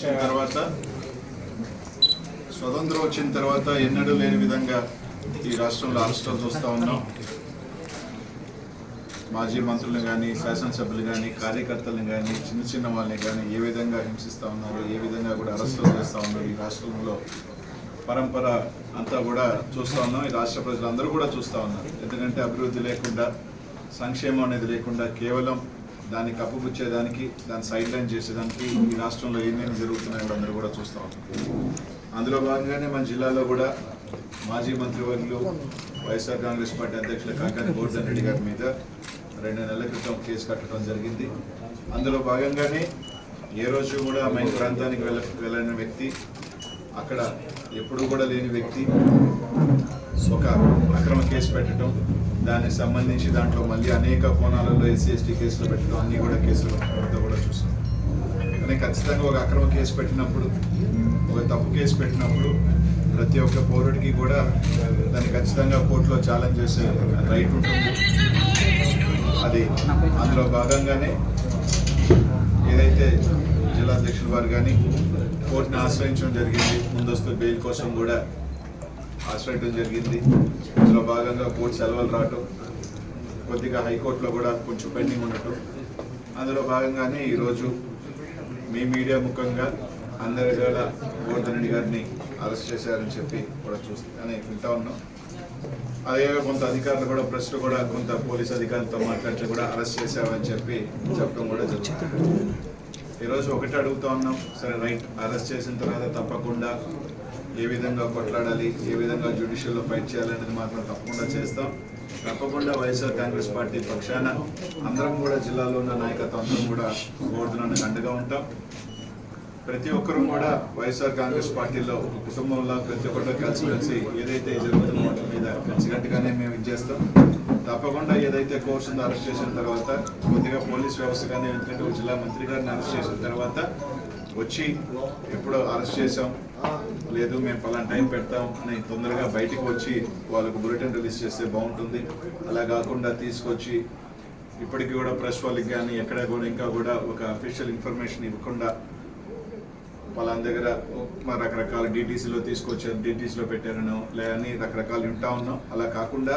వచ్చిన తర్వాత స్వతంత్రం వచ్చిన తర్వాత ఎన్నడూ లేని విధంగా ఈ రాష్ట్రంలో అరెస్టులు చూస్తూ ఉన్నాం. మాజీ మంత్రులను కానీ శాసనసభ్యులు కానీ కార్యకర్తలను కానీ చిన్న చిన్న వాళ్ళని కానీ ఏ విధంగా హింసిస్తూ ఉన్నారు ఏ విధంగా కూడా అరెస్టులు చేస్తూ ఉన్నారు ఈ రాష్ట్రంలో పరంపర అంతా కూడా చూస్తూ ఉన్నాం. ఈ రాష్ట్ర ప్రజలందరూ కూడా చూస్తూ ఉన్నారు. ఎందుకంటే అభివృద్ధి లేకుండా సంక్షేమం అనేది లేకుండా కేవలం దాన్ని కప్పుపుచ్చేదానికి దాన్ని సైడ్ లైన్ చేసేదానికి ఈ రాష్ట్రంలో ఏమేమి జరుగుతున్నాయో అందరూ కూడా చూస్తూ అందులో భాగంగానే మన జిల్లాలో కూడా మాజీ మంత్రివర్యులు వైఎస్ఆర్ కాంగ్రెస్ పార్టీ అధ్యక్షుల కాకాని గోవర్ధన్ రెడ్డి గారి మీద రెండు నెలల క్రితం కేసు కట్టడం జరిగింది. అందులో భాగంగానే ఏ రోజు కూడా మా ఈ ప్రాంతానికి వెళ్ళ వెళ్ళిన వ్యక్తి అక్కడ ఎప్పుడు కూడా లేని వ్యక్తి ఒక అక్రమ కేసు పెట్టడం దానికి సంబంధించి దాంట్లో మళ్ళీ అనేక కోణాలలో ఎస్సీ ఎస్టీ కేసులు పెట్టడం అన్ని కూడా కేసులు కూడా చూస్తాం. కానీ ఖచ్చితంగా ఒక అక్రమ కేసు పెట్టినప్పుడు ఒక తప్పు కేసు పెట్టినప్పుడు ప్రతి ఒక్క పౌరుడికి కూడా దాన్ని ఖచ్చితంగా కోర్టులో ఛాలెంజ్ చేసే రైట్ ఉంటుంది. అది అందులో భాగంగానే ఏదైతే జిల్లా అధ్యక్షుల వారు కానీ కోర్టుని ఆశ్రయించడం జరిగింది. ముందస్తు బెయిల్ కోసం కూడా ఆశ్రయించడం జరిగింది. ఇందులో భాగంగా కోర్టు సెలవులు రావటం కొద్దిగా హైకోర్టులో కూడా కొంచెం పెండింగ్ ఉండటం. అందులో భాగంగానే ఈరోజు మీ మీడియా ముఖంగా అందరి వేళ గోవర్ధన్ గారిని అరెస్ట్ చేశారని చెప్పి కూడా చూస్తానే వింటా ఉన్నాం. అదే కొంత అధికారులు కూడా ప్రశ్న కూడా కొంత పోలీస్ అధికారులతో మాట్లాడితే కూడా అరెస్ట్ చేశామని చెప్పి చెప్పడం కూడా జరుగుతుంది. ఈరోజు ఒకటి అడుగుతా ఉన్నాం. సరే రైట్. అరెస్ట్ చేసిన తర్వాత తప్పకుండా ఏ విధంగా కొట్లాడాలి ఏ విధంగా జ్యుడిషియల్లో ఫైట్ చేయాలనేది మాత్రం తప్పకుండా చేస్తాం. తప్పకుండా వైఎస్ఆర్ కాంగ్రెస్ పార్టీ పక్షాన అందరం కూడా జిల్లాలో ఉన్న నాయకత్వం అందరం కూడా గోవర్ధనానికి అండగా ఉంటాం. ప్రతి ఒక్కరూ కూడా వైఎస్ఆర్ కాంగ్రెస్ పార్టీలో ఒక కుటుంబంలో ప్రతి ఒక్కరు కలిసిమెలిసి ఏదైతే జరుగుతుందో వాటి మీద కలిసికట్టుగానే మేము ఇచ్చేస్తాం తప్పకుండా ఏదైతే కోర్స్ ఉందో అరెస్ట్ చేసిన తర్వాత కొద్దిగా పోలీస్ వ్యవస్థ కానీ ఎందుకంటే జిల్లా మంత్రి గారిని అరెస్ట్ చేసిన తర్వాత వచ్చి ఎప్పుడో అరెస్ట్ చేసాం లేదు మేము పలానా టైం పెడతాం అని తొందరగా బయటికి వచ్చి వాళ్ళకు బులెటిన్ రిలీజ్ చేస్తే బాగుంటుంది. అలా కాకుండా తీసుకొచ్చి ఇప్పటికీ కూడా ప్రెస్ వాళ్ళకి కానీ ఎక్కడ కూడా ఇంకా కూడా ఒక అఫీషియల్ ఇన్ఫర్మేషన్ ఇవ్వకుండా వాళ్ళ దగ్గర రకరకాల డీటీసీలో తీసుకొచ్చారు డీటీసీలో పెట్టారనో లేదని రకరకాలు వింటా ఉన్నాం. అలా కాకుండా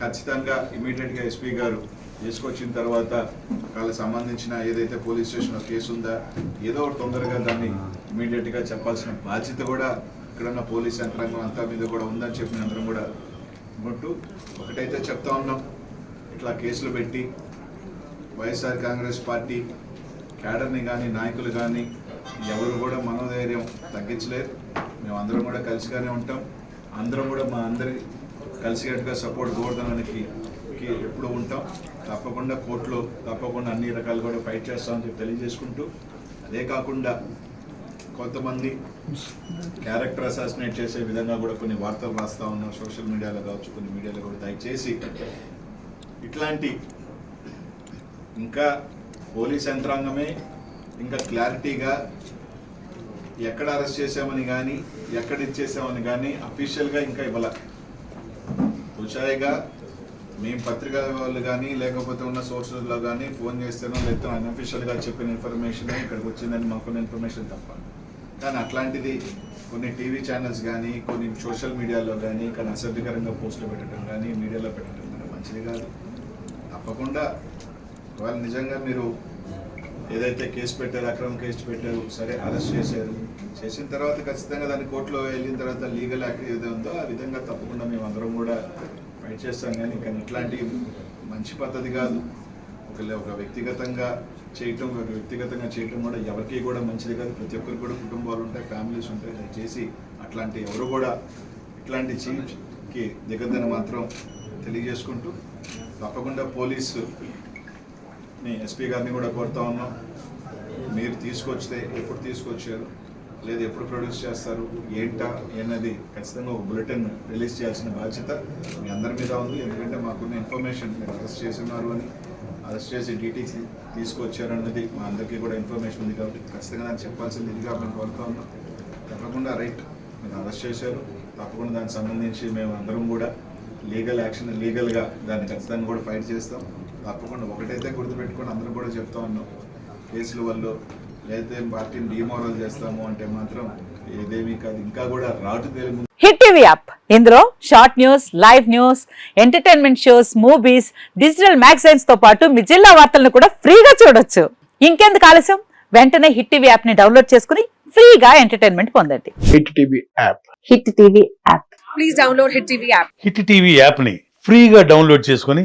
ఖచ్చితంగా ఇమీడియట్గా ఎస్పీ గారు తీసుకొచ్చిన తర్వాత వాళ్ళకి సంబంధించిన ఏదైతే పోలీస్ స్టేషన్లో కేసు ఉందా ఏదో ఒకటి తొందరగా దాన్ని ఇమీడియట్గా చెప్పాల్సిన బాధ్యత కూడా ఇక్కడ ఉన్న పోలీస్ యంత్రాంగం అంతా మీద కూడా ఉందని చెప్పిన అందరం కూడా ఉంటూ ఒకటైతే చెప్తా ఉన్నాం. ఇట్లా కేసులు పెట్టి వైఎస్ఆర్ కాంగ్రెస్ పార్టీ క్యాడర్ని కానీ నాయకులు కానీ ఎవరు కూడా మనోధైర్యం తగ్గించలేరు. మేము అందరం కూడా కలిసిగానే ఉంటాం. అందరం కూడా మా అందరి కలిసికట్టుగా సపోర్ట్ గోవర్ధనానికి ఎప్పుడు ఉంటాం. తప్పకుండా కోర్టులో తప్పకుండా అన్ని రకాలు కూడా ఫైట్ చేస్తామని చెప్పి తెలియజేసుకుంటూ అదే కాకుండా కొంతమంది క్యారెక్టర్ అసాసినేట్ చేసే విధంగా కూడా కొన్ని వార్తలు రాస్తా ఉన్నాం. సోషల్ మీడియాలో కావచ్చు కొన్ని మీడియాలో కూడా దయచేసి ఇట్లాంటి ఇంకా పోలీస్ యంత్రాంగమే ఇంకా క్లారిటీగా ఎక్కడ అరెస్ట్ చేసామని కానీ ఎక్కడ ఇచ్చేసామని కానీ అఫీషియల్గా ఇంకా ఇవ్వాల. హుషాయిగా మేము పత్రికా వాళ్ళు కానీ లేకపోతే ఉన్న సోర్సెస్లో కానీ ఫోన్ చేస్తేనో లేకపోతే అన్అఫీషియల్గా చెప్పిన ఇన్ఫర్మేషన్ ఇక్కడికి వచ్చిందని మాకున్న ఇన్ఫర్మేషన్ తప్ప. కానీ అట్లాంటిది కొన్ని టీవీ ఛానల్స్ కానీ కొన్ని సోషల్ మీడియాలో కానీ కానీ అసభ్యకరంగా పోస్టులు పెట్టడం కానీ మీడియాలో పెట్టడం కానీ మంచిది కాదు. తప్పకుండా వాళ్ళు నిజంగా మీరు ఏదైతే కేసు పెట్టారు అక్రమ కేసు పెట్టారు సరే అరెస్ట్ చేశారు. చేసిన తర్వాత ఖచ్చితంగా దాన్ని కోర్టులో వెళ్ళిన తర్వాత లీగల్ యాక్ట్ ఏదో ఉందో ఆ విధంగా తప్పకుండా మేము అందరం కూడా ఫైట్ చేస్తాం. కానీ కానీ ఇట్లాంటి మంచి పద్ధతి కాదు. ఒక ఒక వ్యక్తిగతంగా చేయటం ఒక వ్యక్తిగతంగా చేయటం కూడా ఎవరికి కూడా మంచిది కాదు. ప్రతి ఒక్కరికి కూడా కుటుంబాలు ఉంటాయి ఫ్యామిలీస్ ఉంటాయి. దయచేసి అట్లాంటి ఎవరు కూడా ఇట్లాంటి చీఫ్కి దిగద్దని మాత్రం తెలియజేసుకుంటూ తప్పకుండా పోలీసు ఎస్పీ గారిని కూడా కోరుతా ఉన్నాం. మీరు తీసుకొచ్చితే ఎప్పుడు తీసుకొచ్చారు? లేదు ఎప్పుడు ప్రొడ్యూస్ చేస్తారు? ఏంటా? అన్నది ఖచ్చితంగా ఒక బులెటిన్ రిలీజ్ చేయాల్సిన బాధ్యత మీ అందరి మీద ఉంది. ఎందుకంటే మాకున్న ఇన్ఫర్మేషన్ మీరు అరెస్ట్ చేస్తున్నారు అని అరెస్ట్ చేసి డీటీసీ తీసుకొచ్చారు అన్నది మా అందరికీ కూడా ఇన్ఫర్మేషన్ ఉంది కాబట్టి ఖచ్చితంగా దాన్ని చెప్పాల్సింది ఇదిగా మేము కోరుతా ఉన్నాం. తప్పకుండా రైట్ మీరు అరెస్ట్ చేశారు. తప్పకుండా దానికి సంబంధించి మేము అందరం కూడా లీగల్ యాక్షన్ లీగల్గా దాన్ని ఖచ్చితంగా కూడా ఫైట్ చేస్తాం. తప్పకుండా ఒకటైతే గుర్తుపెట్టుకొని అందరం కూడా చెప్తా ఉన్నాం. కేసుల వల్ల లేకపోతే పార్టీని డిమోరల్ చేస్తాము అంటే మాత్రం ఏదేమీ కాదు. ఇంకా కూడా రాటు తెలుగు హిట్ టీవీ యాప్. ఇందులో short news live news entertainment shows movies digital మ్యాగజైన్స్తో పాటు మీ జిల్లా వార్తలను కూడా ఫ్రీగా చూడొచ్చు. ఇంకెందుకు ఆలస్యం? వెంటనే హిట్ టీవీ యాప్ని డౌన్లోడ్ చేసుకుని ఫ్రీగా ఎంటర్టైన్మెంట్ పొందండి. Hit TV app. Hit TV app. Please download Hit TV app. Hit TV యాప్ని ఫ్రీగా డౌన్లోడ్ చేసుకొని